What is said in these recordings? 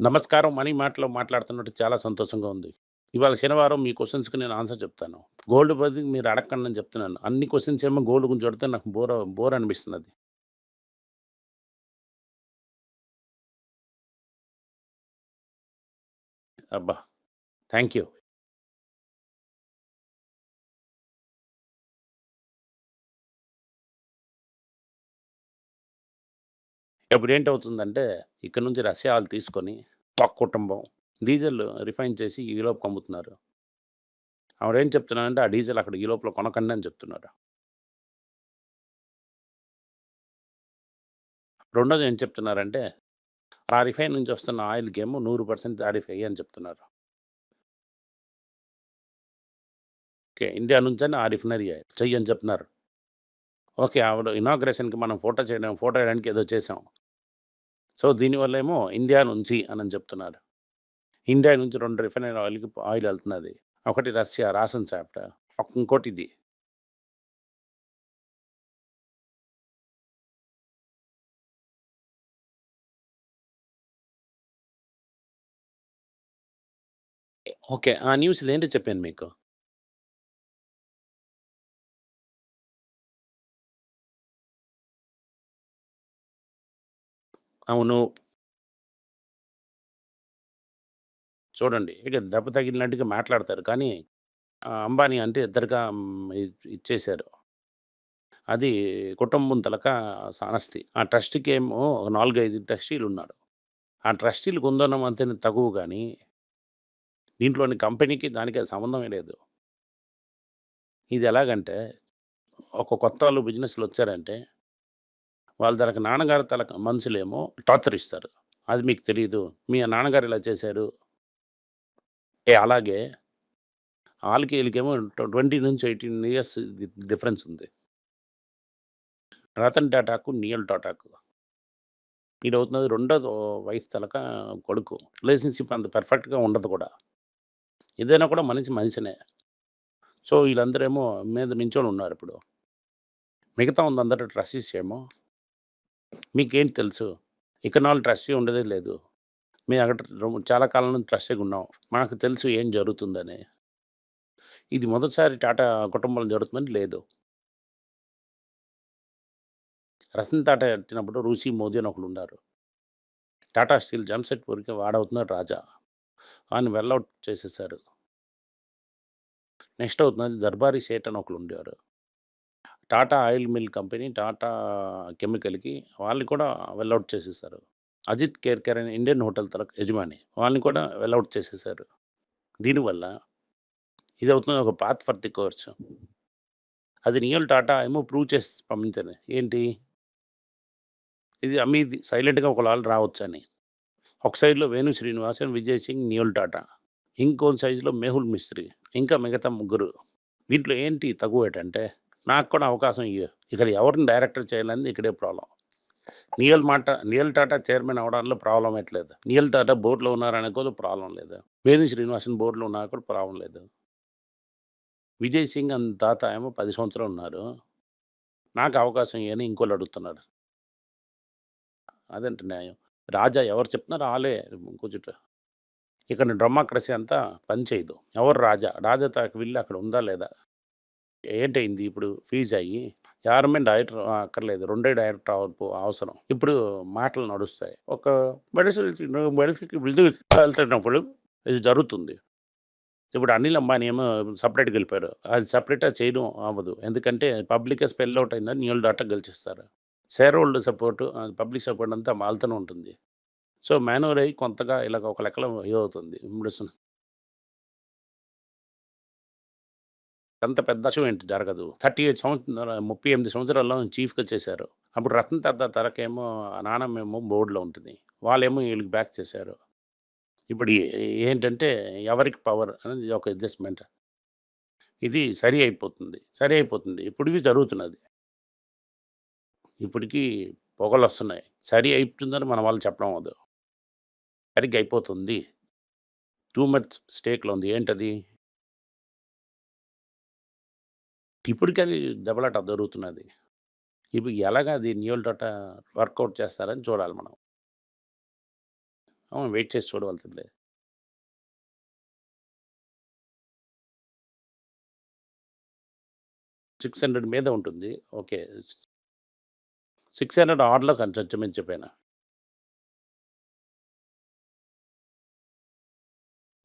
నమస్కారం. మనీ మాటలో మాట్లాడుతున్నట్టు చాలా సంతోషంగా ఉంది. ఇవాళ శనివారం మీ క్వశ్చన్స్కి నేను ఆన్సర్ చెప్తాను. గోల్డ్ బదులు మీరు అడగండి అని చెప్తున్నాను. అన్ని క్వశ్చన్స్ ఏమో గోల్డ్ గురించి అడిగితే నాకు బోర్ బోర్ అనిపిస్తున్నది. అబ్బా! Thank you. ఇప్పుడేంటవుతుందంటే, ఇక్కడ నుంచి రష్యా ఆయిల్ తీసుకొని ఒక కుటుంబం డీజిల్ రిఫైన్ చేసి యూరోప్‌కి అమ్ముతున్నారు. ఆవిడేం చెప్తున్నారంటే, ఆ డీజిల్ అక్కడ యూరోప్‌లో కొనకండి అని చెప్తున్నారు. రెండోది ఏం చెప్తున్నారంటే, ఆ రిఫైన్ నుంచి వస్తున్న ఆయిల్‌కేమో 100% టారిఫ్ ఎయ్యి అని చెప్తున్నారు. ఓకే. ఇండియా నుంచని ఆ రిఫైనరీ చెయ్యి అని చెప్తున్నారు. ఓకే. ఆవిడ ఇనాగ్రేషన్‌కి మనం ఫోటో చేయడం ఫోటో వేయడానికి ఏదో చేసాం. సో, దీనివల్ల ఏమో ఇండియా నుంచి అని చెప్తున్నారు. ఇండియా నుంచి రెండు రిఫైనరీ ఆయిల్‌కి ఆయిల్ వెళ్తున్నది ఒకటి రష్యా రాసన్ సాఫ్ట్ ఇంకోటి ఇది. ఓకే. ఆ న్యూస్ ఏంటో చెప్పాను మీకు. అవును. చూడండి. ఇక దెబ్బ తగిలినట్టుగా మాట్లాడతారు. కానీ ఆహ్, అంబానీ అంటే ఇద్దరుగా హ్మ్, ఇ ఇచ్చేశారు. అది కుటుంబం తలక సానస్తి ఆ ట్రస్టీకేమో 4, 5 ట్రస్టీలున్నారు. ఆ ట్రస్టీలు ఉందన్నమ అంతేనే తక్కువ గానీ దీంట్లోని కంపెనీకి దానికి సంబంధమే లేదు. ఇది ఎలాగంటే, ఒక కొత్తోళ్ళు బిజినెస్‌లొచ్చారంటే వాళ్ళ తనకి నాన్నగారు తల మనుషులేమో టార్చర్ ఇస్తారు. అది మీకు తెలియదు మీ నాన్నగారు ఇలా చేశారు. ఏ అలాగే వాళ్ళకి వీళ్ళకేమో ట్వంటీ నుంచి ఎయిటీన్ ఇయర్స్ డిఫరెన్స్ ఉంది. రతన్ టాటాకు, నియల్ టాటాకు. ఈడవుతున్నది రెండో వయసు తలక కొడుకు. రిలేషన్‌షిప్ అంత పర్ఫెక్ట్‌గా ఉండదు కూడా. ఏదైనా కూడా మనిషి మనిషినే. సో, వీళ్ళందరేమో మీద నించోని ఉన్నారు ఇప్పుడు మిగతా ఉందందరూ ట్రస్టీస్ ఏమో మీకేంటి తెలుసు? ఇకనాల్ ట్రస్టీ ఉండేదే లేదు. మేము అక్కడ రొ చాలా కాలం నుంచి ట్రస్టీగా ఉన్నాం. మాకు తెలుసు ఏం జరుగుతుందని. ఇది మొదటిసారి టాటా కుటుంబంలో జరుగుతుందని లేదు. రతన్ టాటా ఎట్టినప్పుడు రుషి మోదీ అని ఒకళ్ళున్నారు. టాటా స్టీల్ జంషెడ్పూర్‌కి వాడవుతున్నారు రాజా. ఆయన వెల్ ఔట్ చేసేసారు. నెక్స్ట్ అవుతున్నది దర్బారీ సేట్ అని ఒకళ్ళుండేవారు. Tata oil mill company, Tata కెమికల్‌కి వాళ్ళని కూడా వెల్ చేసేసారు. అజిత్ కేర్‌కేర్ అని ఇండియన్ హోటల్ తాలూకా యజమాని. వాళ్ళని కూడా వెల్ చేసేసారు. దీనివల్ల అవుతుంది ఒక పాత్ ఫర్ ది కోర్స్. అది నియల్ టాటా ఏమో ప్రూవ్ చేసి పంపించారు. ఏంటి? ఇది అమ్మీది సైలెంట్‌గా ఒకలాలు రావచ్చని. ఒక సైడ్‌లో వేణు శ్రీనివాసన్, విజయ్ సింగ్, నియోల్ టాటా. ఇంకో సైజులో మెహుల్ మిస్త్రీ. ఇంకా మిగతా ముగ్గురు. దీంట్లో ఏంటి తగువేటంటే, నాకు కూడా అవకాశం ఇవ్వ ఇక్కడ ఎవరిని డైరెక్టర్ చేయాలని ఇక్కడే ప్రాబ్లం నియల్ మాట నియల్ టాటా చైర్మన్ అవ్వడంలో ప్రాబ్లమ్ ఎట్లేదు. నియల్ టాటా బోర్డ్‌లో ఉన్నారనే కూడా ప్రాబ్లమ్ లేదు. వేణు శ్రీనివాసన్ బోర్డ్‌లో ఉన్నా కూడా ప్రాబ్లమ్ లేదు. విజయ్ సింగ్ అని తాత ఏమో పది సంవత్సరాలు ఉన్నారు. నాకు అవకాశం ఇయ్యని ఇంకోళ్ళు అడుగుతున్నారు. అదేంటి న్యాయం? రాజా ఎవరు చెప్తున్నారు ఆలే కూర్చుట ఇక్కడ డెమోక్రసీ అంతా పనిచేయదు. ఎవరు రాజా? రాజా తాకు వెళ్ళి అక్కడ ఉందా లేదా? ఏంటయింది ఇప్పుడు ఫీజ్ అయ్యి యారమే డైరెక్టర్ అక్కర్లేదు. రెండే డైరెక్టర్ అవసరం. ఇప్పుడు మాటలు నడుస్తాయి. ఒక మెడిసిన్ మెడిసిన్‌కి వెళ్తున్నప్పుడు ఇది జరుగుతుంది. ఇప్పుడు అనిల్ అంబానీ ఏమో సపరేట్గా గెలిపారు అది సపరేట్గా చేయడం అవ్వదు. ఎందుకంటే పబ్లిక్‌గా స్పెల్ అవుట్ అయిందని నీళ్ళు data గెలిచిస్తారు share holder support public support అంతా వాళ్ళతోనే ఉంటుంది. సో, మానూవర్ అయ్యి కొంతగా ఇలాగ ఒక లెక్కలో అవుతుంది ఇప్పుడు అంత పెద్ద విషయం ఏంటి జరగదు. 38 సంవత్సరాల 38 సంవత్సరాల్లో చీఫ్‌గా చేశారు. అప్పుడు రతన్ టాటా తరకేమో నానమ్మేమో బోర్డ్‌లో ఉంటుంది. వాళ్ళేమో వీళ్ళకి బ్యాక్ చేశారు. ఇప్పుడు ఏంటంటే ఎవరికి పవర్ అనేది ఒక అడ్జస్ట్‌మెంట్. ఇది సరి అయిపోతుంది. సరి అయిపోతుంది. ఇప్పటికి జరుగుతున్నది. ఇప్పటికీ పొగలు వస్తున్నాయి సరి అయిపోతుందని మన వాళ్ళు చెప్పడం వద్దు సరిగ్గా అయిపోతుంది. టూ మచ్ స్టేక్‌లో ఉంది. ఏంటది? ఇప్పటికి అది దెబ్బలాట జరుగుతున్నది. ఇప్పుడు ఎలాగా అది న్యూల్ టాటా వర్కౌట్ చేస్తారని చూడాలి మనం. అవును. వెయిట్ చేసి చూడవలసిందే. 600 మీద ఉంటుంది. ఓకే. సిక్స్ హండ్రెడ్ ఆర్డర్లో కన్సర్చమని చెప్పాను.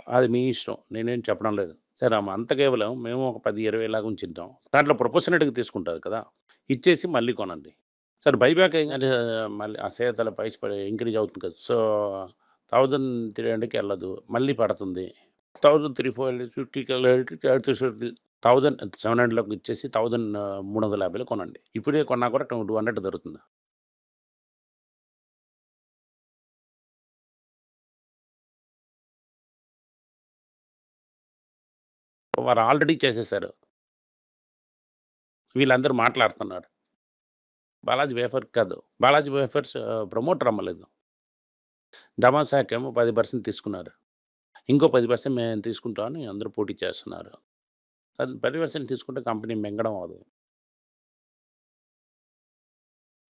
అది మీ ఇష్టం. నేనేం చెప్పడం లేదు. సరే అమ్మ. అంత కేవలం మేము ఒక పది ఇరవై లాగా ఉంచుంటాం. దాంట్లో ప్రొపోర్షనట్గా తీసుకుంటారు కదా. ఇచ్చేసి మళ్ళీ కొనండి. సరే బైబ్యాక్ అంటే మళ్ళీ ఆ సేతల ప్రైస్ ఇంక్రీజ్ అవుతుంది కదా. సో థౌజండ్ త్రీ హండ్రెడ్కి వెళ్ళదు. మళ్ళీ పడుతుంది. Thousand three four hundred fifty thousand seven హండ్రెడ్లోకి ఇచ్చేసి థౌజండ్ మూడు వందల యాభైలో కొనండి. ఇప్పుడే కొన్నా కూడా టూ హండ్రెడ్ దొరుకుతుంది. వారు ఆల్రెడీ చేసేసారు. వీళ్ళందరూ మాట్లాడుతున్నారు. బాలాజీ వేఫర్ కాదు. బాలాజీ వేఫర్స్ ప్రమోటర్ అమ్మలేదు. డమాసాక్ ఏమో 10% తీసుకున్నారు. ఇంకో 10% మేము తీసుకుంటామని అందరూ పోటీ చేస్తున్నారు. అది 10% తీసుకుంటే కంపెనీ మింగడం అది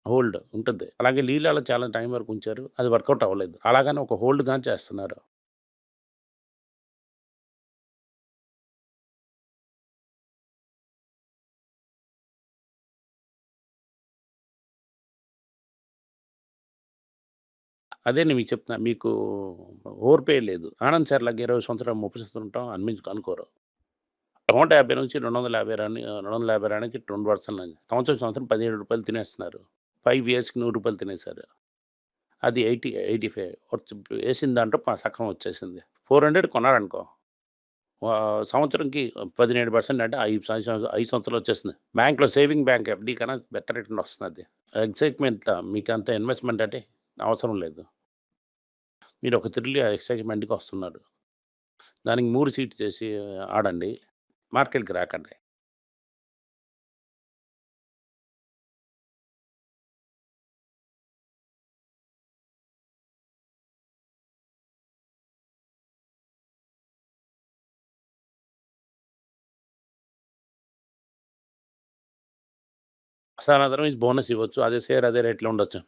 హోల్డ్ ఉంటుంది. అలాగే లీలాలో చాలా టైం వరకు ఉంచారు. అది వర్కౌట్ అవ్వలేదు. అలాగని ఒక హోల్డ్గా చేస్తున్నారు. అదే నేను మీకు చెప్తున్నా. మీకు ఓర్పే లేదు. ఆనంద్ సార్‌లాగా 20 సంవత్సరాలు, ముప్పై సంవత్సరం ఉంటాం అనిపించు అనుకోరు. 150 నుంచి 250 రాని 250 రానికి రెండు పర్సెంట్ సంవత్సరం సంవత్సరం పదిహేడు రూపాయలు తినేస్తున్నారు. ఫైవ్ ఇయర్స్‌కి నూరు రూపాయలు తినేసారు. అది ఎయిటీ ఎయిటీ ఫైవ్ వేసిన దాంట్లో సగం వచ్చేసింది. 400 కొన్నారనుకో ఆహ్, సంవత్సరంకి 17% అంటే ఐదు సంవత్సరాలు ఐదు సంవత్సరాలు వచ్చేస్తుంది. బ్యాంక్‌లో సేవింగ్ బ్యాంక్ ఎఫ్డీ కన్నా బెటర్ రిటర్న్ వస్తుంది అది ఎగ్జైట్మెంట్ మీకు అంత ఇన్వెస్ట్‌మెంట్ అంటే అవసరం లేదు. మీరు ఒక థ్రిల్ ఎక్సైట్‌మెంట్‌కి వస్తున్నారు. దానికి మూడు సీట్ చేసి ఆడండి. మార్కెట్‌కి రాకండి. సార్ అదర్‌వైజ్ బోనస్ ఇవ్వచ్చు. అదే షేర్ అదే రేట్‌లో ఉండొచ్చు.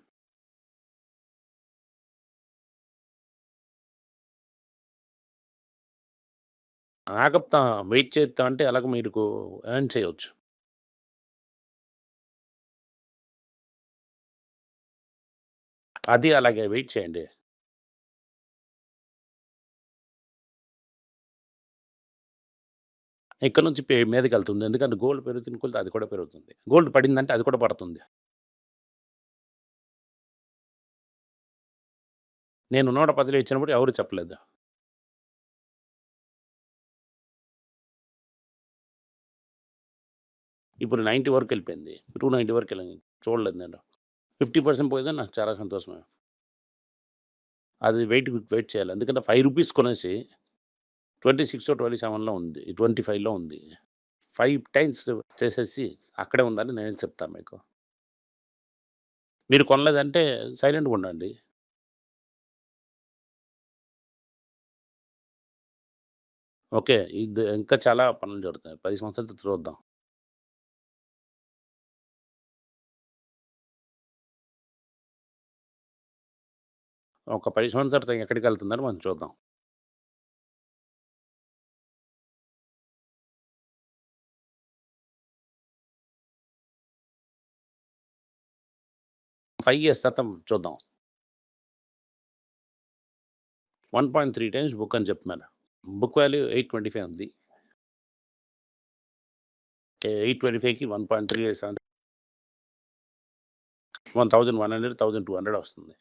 ఆగప్తా వెయిట్ చేస్తా అంటే అలాగ మీకు ఎర్న్ చేయొచ్చు. అది అలాగే వెయిట్ చేయండి. ఇక్కడ నుంచి పే మీదకెళ్తుంది. ఎందుకంటే గోల్డ్ పెరుగుతున్న కొద్దీ అది కూడా పెరుగుతుంది. గోల్డ్ పడిందంటే అది కూడా పడుతుంది. నేను 110లో ఇచ్చినప్పుడు ఎవరు చెప్పలేదు. ఇప్పుడు నైంటీ వరకు వెళ్ళిపోయింది టూ నైంటీ వరకు వెళ్ళింది చూడలేదు నేను. ఫిఫ్టీ పర్సెంట్ పోయిందో నాకు చాలా సంతోషమే. అది వెయిట్ వెయిట్ చేయాలి. ఎందుకంటే ఫైవ్ రూపీస్ కొనేసి 26 27లో ఉంది. 25లో ఉంది. ఫైవ్ టైమ్స్ చేసేసి అక్కడే ఉందని నేను చెప్తాను మీకు. మీరు కొనలేదంటే సైలెంట్‌గా ఉండండి. ఓకే. ఇది ఇంకా చాలా పనులు జరుగుతాయి. పది సంవత్సరాలు చూద్దాం. ఒక 10 సంవత్సరాల తర్వాత ఎక్కడికెళ్తుందని మనం చూద్దాం. ఫైవ్ ఇయర్స్ శాతం చూద్దాం. 1.3 టైమ్స్ బుక్ అని చెప్తున్నారు. బుక్ వాల్యూ 825 ఉంది. 825కి 1.3 చేసామంటే 1100, 1200 వస్తుంది.